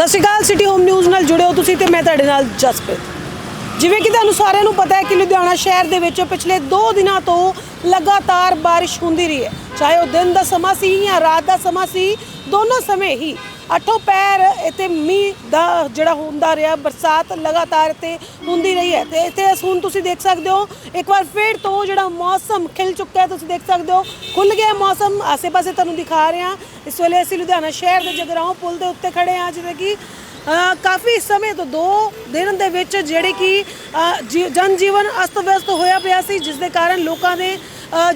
ਸਤਿ ਸ਼੍ਰੀ ਅਕਾਲ ਸਿਟੀ ਹੋਮ ਨਿਊਜ਼ ਨਾਲ ਜੁੜੇ ਹੋ ਤੁਸੀਂ ਤੇ ਮੈਂ ਤੁਹਾਡੇ ਨਾਲ ਜਸਪ੍ਰੀਤ। ਜਿਵੇਂ ਕਿ ਤੁਹਾਨੂੰ ਸਾਰਿਆਂ ਨੂੰ ਪਤਾ ਹੈ ਕਿ ਲੁਧਿਆਣਾ ਸ਼ਹਿਰ ਦੇ ਵਿੱਚ ਪਿਛਲੇ 2 ਦਿਨਾਂ ਤੋਂ ਲਗਾਤਾਰ ਬਾਰਿਸ਼ ਹੁੰਦੀ ਰਹੀ ਹੈ। ਚਾਹੇ ਉਹ ਦਿਨ ਦਾ ਸਮਾਂ ਸੀ ਜਾਂ ਰਾਤ ਦਾ ਸਮਾਂ ਸੀ, ਦੋਨੋਂ ਸਮੇਂ ਹੀ ਅੱਠੋਂ ਪੈਰ ਇੱਥੇ ਮੀਂਹ ਦਾ ਜਿਹੜਾ ਹੁੰਦਾ ਰਿਹਾ, ਬਰਸਾਤ ਲਗਾਤਾਰ ਇੱਥੇ ਹੁੰਦੀ ਰਹੀ ਹੈ। ਤੇ ਇੱਥੇ ਹੁਣ ਤੁਸੀਂ ਦੇਖ ਸਕਦੇ ਹੋ, ਇੱਕ ਵਾਰ ਫਿਰ ਤੋਂ ਜਿਹੜਾ ਮੌਸਮ ਖਿਲ ਚੁੱਕਾ ਹੈ, ਤੁਸੀਂ ਦੇਖ ਸਕਦੇ ਹੋ। ਖੁੱਲ ਗਿਆ ਮੌਸਮ, ਆਸੇ-ਪਾਸੇ ਤੁਹਾਨੂੰ ਦਿਖਾ ਰਹੇ। ਹਾਂ ਇਸ ਵੇਲੇ ਅਸੀਂ ਲੁਧਿਆਣਾ ਸ਼ਹਿਰ ਦੇ ਜਗਰਾਉਂ ਪੁਲ ਦੇ ਉੱਤੇ ਖੜੇ ਹਾਂ, ਜਿਵੇਂ ਕਿ ਕਾਫੀ ਸਮੇਂ ਤੋਂ ਦੋ ਦਿਨ ਦੇ ਵਿੱਚ ਜਿਹੜੇ ਕਿ ਜੀ- ਜਨ ਜੀਵਨ ਅਸਤ ਵਿਅਸਤ ਹੋਇਆ ਪਿਆ ਸੀ, ਜਿਸ ਦੇ ਕਾਰਨ ਲੋਕਾਂ ਦੇ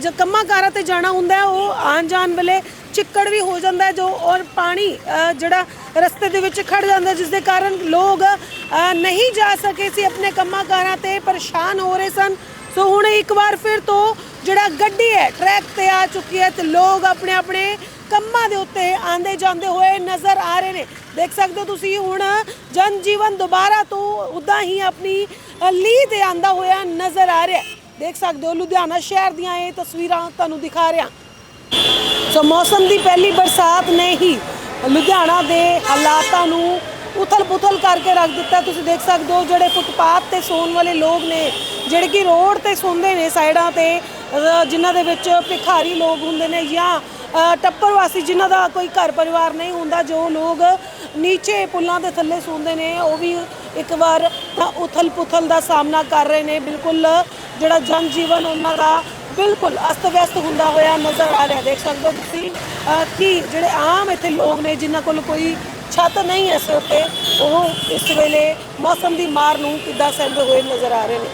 ਜੋ ਕੰਮਾਂ ਕਾਰਾਂ ਤੇ ਜਾਣਾ ਹੁੰਦਾ ਉਹ ਆਉਣ ਜਾਣ ਵੇਲੇ ਚਿੱਕੜ ਵੀ ਹੋ ਜਾਂਦਾ ਜੋ ਔਰ ਪਾਣੀ ਜਿਹੜਾ ਰਸਤੇ ਦੇ ਵਿੱਚ ਖੜ ਜਾਂਦਾ ਹੈ, ਜਿਸ ਦੇ ਕਾਰਨ ਲੋਕ ਨਹੀਂ ਜਾ ਸਕੇ ਸੀ ਆਪਣੇ ਕੰਮਾਂ ਕਾਰਾਂ ਤੇ ਪਰੇਸ਼ਾਨ ਹੋ ਰਹੇ ਸਨ। ਸੋ ਹੁਣ ਇੱਕ ਵਾਰ ਫਿਰ ਤੋਂ ਜਿਹੜਾ ਗੱਡੀ ਹੈ ਟਰੈਕ ਤੇ ਆ ਚੁੱਕੀ ਹੈ ਤੇ ਲੋਕ ਆਪਣੇ ਆਪਣੇ ਕੰਮਾਂ ਦੇ ਉੱਤੇ ਆਂਦੇ ਜਾਂਦੇ ਹੋਏ ਨਜ਼ਰ ਆ ਰਹੇ ਨੇ। ਦੇਖ ਸਕਦੇ ਹੋ ਤੁਸੀਂ ਹੁਣ ਜਨ ਜੀਵਨ ਦੁਬਾਰਾ ਤੋਂ ਉਦਾਂ ਹੀ ਆਪਣੀ ਅ, ਲੀਹ ਤੇ ਆਂਦਾ ਹੋਇਆ ਨਜ਼ਰ ਆ ਰਿਹਾ ਦੇਖ ਸਕਦੇ ਹੋ ਲੁਧਿਆਣਾ ਸ਼ਹਿਰ ਦੀਆਂ ਇਹ ਤਸਵੀਰਾਂ ਤੁਹਾਨੂੰ ਦਿਖਾ ਰਿਹਾ। ਸੋ ਮੌਸਮ ਦੀ ਪਹਿਲੀ ਬਰਸਾਤ ਨੇ ਹੀ ਲੁਧਿਆਣਾ ਦੇ ਹਾਲਾਤਾਂ ਨੂੰ ਉਥਲ-ਪੁਥਲ ਕਰਕੇ ਰੱਖ ਦਿੱਤਾ। ਤੁਸੀਂ ਦੇਖ ਸਕਦੇ ਹੋ ਜਿਹੜੇ ਫੁੱਟਪਾਥ ਤੇ ਸੌਣ ਵਾਲੇ ਲੋਕ ਨੇ, ਜਿਹੜੇ ਕਿ ਰੋਡ ਤੇ ਸੌਂਦੇ ਨੇ ਸਾਈਡਾਂ ਤੇ ਜਿਨ੍ਹਾਂ ਦੇ ਵਿੱਚ ਭਿਖਾਰੀ ਲੋਕ ਹੁੰਦੇ ਨੇ ਜਾਂ ਟੱਪਰ ਵਾਸੀ ਜਿਨ੍ਹਾਂ ਦਾ ਕੋਈ ਘਰ ਪਰਿਵਾਰ ਨਹੀਂ ਹੁੰਦਾ, ਜੋ ਲੋਕ ਨੀਚੇ ਪੁੱਲਾਂ ਦੇ ਥੱਲੇ ਸੌਂਦੇ ਨੇ, ਉਹ ਵੀ ਇੱਕ ਵਾਰ ਉਥਲ-ਪੁਥਲ ਦਾ ਸਾਹਮਣਾ ਕਰ ਰਹੇ ਨੇ। ਬਿਲਕੁਲ ਜਿਹੜਾ ਜਨ ਜੀਵਨ ਉਹਨਾਂ ਦਾ ਬਿਲਕੁਲ ਅਸਤ ਵਿਅਸਤ ਹੁੰਦਾ ਹੋਇਆ ਨਜ਼ਰ ਆ ਰਿਹਾ, ਦੇਖ ਸਕਦੇ ਹੋ ਤੁਸੀਂ ਕਿ ਜਿਹੜੇ ਆਮ ਇੱਥੇ ਲੋਕ ਨੇ, ਜਿਨ੍ਹਾਂ ਕੋਲ ਕੋਈ ਛੱਤ ਨਹੀਂ ਹੈ ਸਿਰ ਤੇ ਉਹ ਇਸ ਵੇਲੇ ਮੌਸਮ ਦੀ ਮਾਰ ਨੂੰ ਕਿੱਦਾਂ ਸਹਿੰਦੇ ਹੋਏ ਨਜ਼ਰ ਆ ਰਹੇ ਨੇ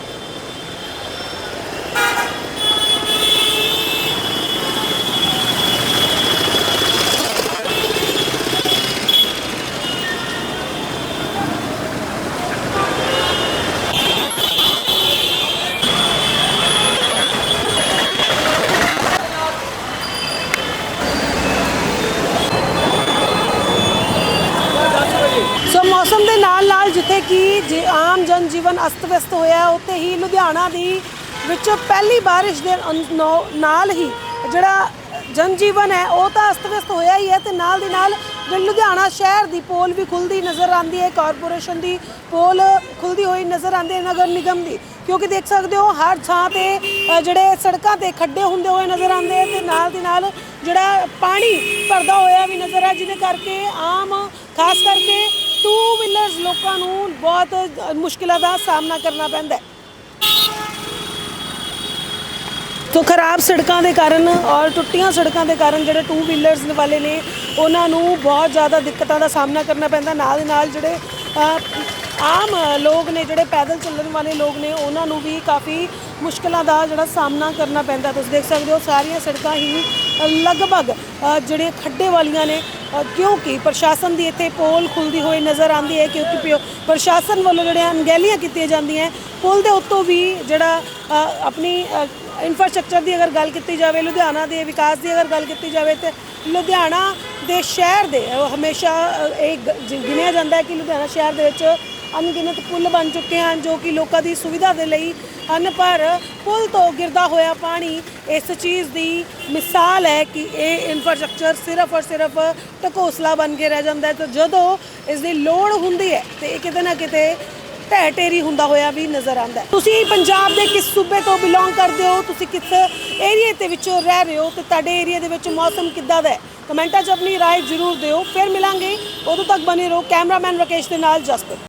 ਸੋ ਮੌਸਮ ਦੇ ਨਾਲ ਨਾਲ ਜਿੱਥੇ ਕਿ ਜੇ ਆਮ ਜਨ ਜੀਵਨ ਅਸਤ ਵਿਅਸਤ ਹੋਇਆ ਉੱਥੇ ਹੀ ਲੁਧਿਆਣਾ ਦੀ ਵਿੱਚ ਪਹਿਲੀ ਬਾਰਿਸ਼ ਦੇ ਨੌ- ਨਾਲ ਹੀ ਜਿਹੜਾ ਜਨ ਜੀਵਨ ਹੈ, ਉਹ ਤਾਂ ਅਸਤ ਵਿਅਸਤ ਹੋਇਆ ਹੀ ਹੈ ਤੇ ਨਾਲ ਦੀ ਨਾਲ ਲੁਧਿਆਣਾ ਸ਼ਹਿਰ ਦੀ ਪੋਲ ਵੀ ਖੁੱਲਦੀ ਨਜ਼ਰ ਆਉਂਦੀ ਹੈ, ਕਾਰਪੋਰੇਸ਼ਨ ਦੀ ਪੋਲ ਖੁੱਲਦੀ ਹੋਈ ਨਜ਼ਰ ਆਉਂਦੀ ਹੈ, ਨਗਰ ਨਿਗਮ ਦੀ। ਕਿਉਂਕਿ ਦੇਖ ਸਕਦੇ ਹੋ, ਹਰ ਥਾਂ ਤੇ ਜਿਹੜੇ ਸੜਕਾਂ ਤੇ ਖੱਡੇ ਹੁੰਦੇ ਹੋਏ ਨਜ਼ਰ ਆਉਂਦੇ ਆ ਤੇ ਨਾਲ ਦੀ ਨਾਲ ਜਿਹੜਾ ਪਾਣੀ ਭਰਦਾ ਹੋਇਆ ਵੀ ਨਜ਼ਰ ਆ ਜਿਹਦੇ ਕਰਕੇ ਆਮ, ਖਾਸ ਕਰਕੇ ਟੂ ਵੀਲਰਸ ਲੋਕਾਂ ਨੂੰ ਬਹੁਤ ਮੁਸ਼ਕਿਲਾਂ ਦਾ ਸਾਹਮਣਾ ਕਰਨਾ ਪੈਂਦਾ ਹੈ। ਤੋ ਖਰਾਬ ਸੜਕਾਂ ਦੇ ਕਾਰਨ ਔਰ ਟੁੱਟੀਆਂ ਸੜਕਾਂ ਦੇ ਕਾਰਨ ਜਿਹੜੇ ਟੂ ਵੀਲਰਸ ਵਾਲੇ ਨੇ ਉਹਨਾਂ ਨੂੰ ਬਹੁਤ ਜ਼ਿਆਦਾ ਦਿੱਕਤਾਂ ਦਾ ਸਾਹਮਣਾ ਕਰਨਾ ਪੈਂਦਾ। ਨਾਲ ਦੇ ਨਾਲ ਜਿਹੜੇ ਆਮ ਲੋਕ ਨੇ ਜਿਹੜੇ ਪੈਦਲ ਚੱਲਣ ਵਾਲੇ ਲੋਕ ਨੇ ਉਹਨਾਂ ਨੂੰ ਵੀ ਕਾਫੀ ਮੁਸ਼ਕਲਾਂ ਦਾ ਜਿਹੜਾ ਸਾਹਮਣਾ ਕਰਨਾ ਪੈਂਦਾ। ਤੁਸੀਂ ਦੇਖ ਸਕਦੇ ਹੋ ਸਾਰੀਆਂ ਸੜਕਾਂ ਹੀ ਲਗਭਗ ਅ, ਜਿਹੜੇ ਖੱਡੇ ਵਾਲੀਆਂ ਨੇ ਕਿਉਂਕਿ ਪ੍ਰਸ਼ਾਸਨ ਦੀ ਇੱਥੇ ਪੋਲ ਖੁੱਲਦੀ ਹੋਈ ਨਜ਼ਰ ਆਉਂਦੀ ਹੈ ਕਿਉਂਕਿ ਪਿਓ- ਪ੍ਰਸ਼ਾਸਨ ਵੱਲੋਂ ਜਿਹੜੀਆਂ ਅਣਗਹਿਲੀਆਂ ਕੀਤੀਆਂ ਜਾਂਦੀਆਂ ਪੁਲ ਦੇ ਉੱਤੋਂ ਵੀ ਜਿਹੜਾ ਆਪਣੀ ਅ, ਇਨਫਰਾਸਟ੍ਰਕਚਰ ਦੀ ਅਗਰ ਗੱਲ ਕੀਤੀ ਜਾਵੇ ਲੁਧਿਆਣਾ ਦੇ ਵਿਕਾਸ ਦੀ ਅਗਰ ਗੱਲ ਕੀਤੀ ਜਾਵੇ ਤੇ ਲੁਧਿਆਣਾ ਦੇ ਸ਼ਹਿਰ ਦੇ ਹਮੇਸ਼ਾ ਇਹ ਗ- ਗਿਣਿਆ ਜਾਂਦਾ ਹੈ ਕਿ ਲੁਧਿਆਣਾ ਸ਼ਹਿਰ ਦੇ ਵਿੱਚ ਅਣਗਿਣਤ ਪੁਲ ਬਣ ਚੁੱਕੇ ਹਨ ਜੋ ਕਿ ਲੋਕਾਂ ਦੀ ਸੁਵਿਧਾ ਦੇ ਲਈ ਹਨ ਪਰ ਪੁਲ ਤੋਂ ਗਿਰਦਾ ਹੋਇਆ ਪਾਣੀ ਇਸ ਚੀਜ਼ ਦੀ ਮਿਸਾਲ ਹੈ ਕਿ ਇਹ ਇਨਫਰਾਸਟ੍ਰਕਚਰ ਸਿਰਫ ਔਰ ਸਿਰਫ ਢਕੋਸਲਾ ਬਣ ਕੇ ਰਹਿ ਜਾਂਦਾ ਹੈ ਤੇ ਜਦੋਂ ਇਸ ਦੀ ਲੋੜ ਹੁੰਦੀ ਹੈ ਤੇ ਇਹ ਕਿਤੇ ਨਾ ਕਿਤੇ ਢਹਿ ਢੇਰੀ ਹੁੰਦਾ ਹੋਇਆ ਵੀ ਨਜ਼ਰ ਆਉਂਦਾ ਹੈ ਤੁਸੀਂ ਪੰਜਾਬ ਦੇ ਕਿਸ ਸੂਬੇ ਤੋਂ ਬਿਲੋਂਗ ਕਰਦੇ ਹੋ ਤੁਸੀਂ ਕਿਸ ਏਰੀਏ ਦੇ ਵਿੱਚ ਰਹਿ ਰਹੇ ਹੋ ਤੇ ਤੁਹਾਡੇ ਏਰੀਏ ਦੇ ਵਿੱਚ ਮੌਸਮ ਕਿੱਦਾਂ ਦਾ ਹੈ ਕਮੈਂਟਾਂ 'ਚ ਆਪਣੀ رائے ਜ਼ਰੂਰ ਦਿਓ ਫਿਰ ਮਿਲਾਂਗੇ ਉਦੋਂ ਤੱਕ ਬਨੇ ਰਹੋ ਕੈਮਰਾਮੈਨ ਰਕੇਸ਼ ਦੇ ਨਾਲ ਜਸਪਤ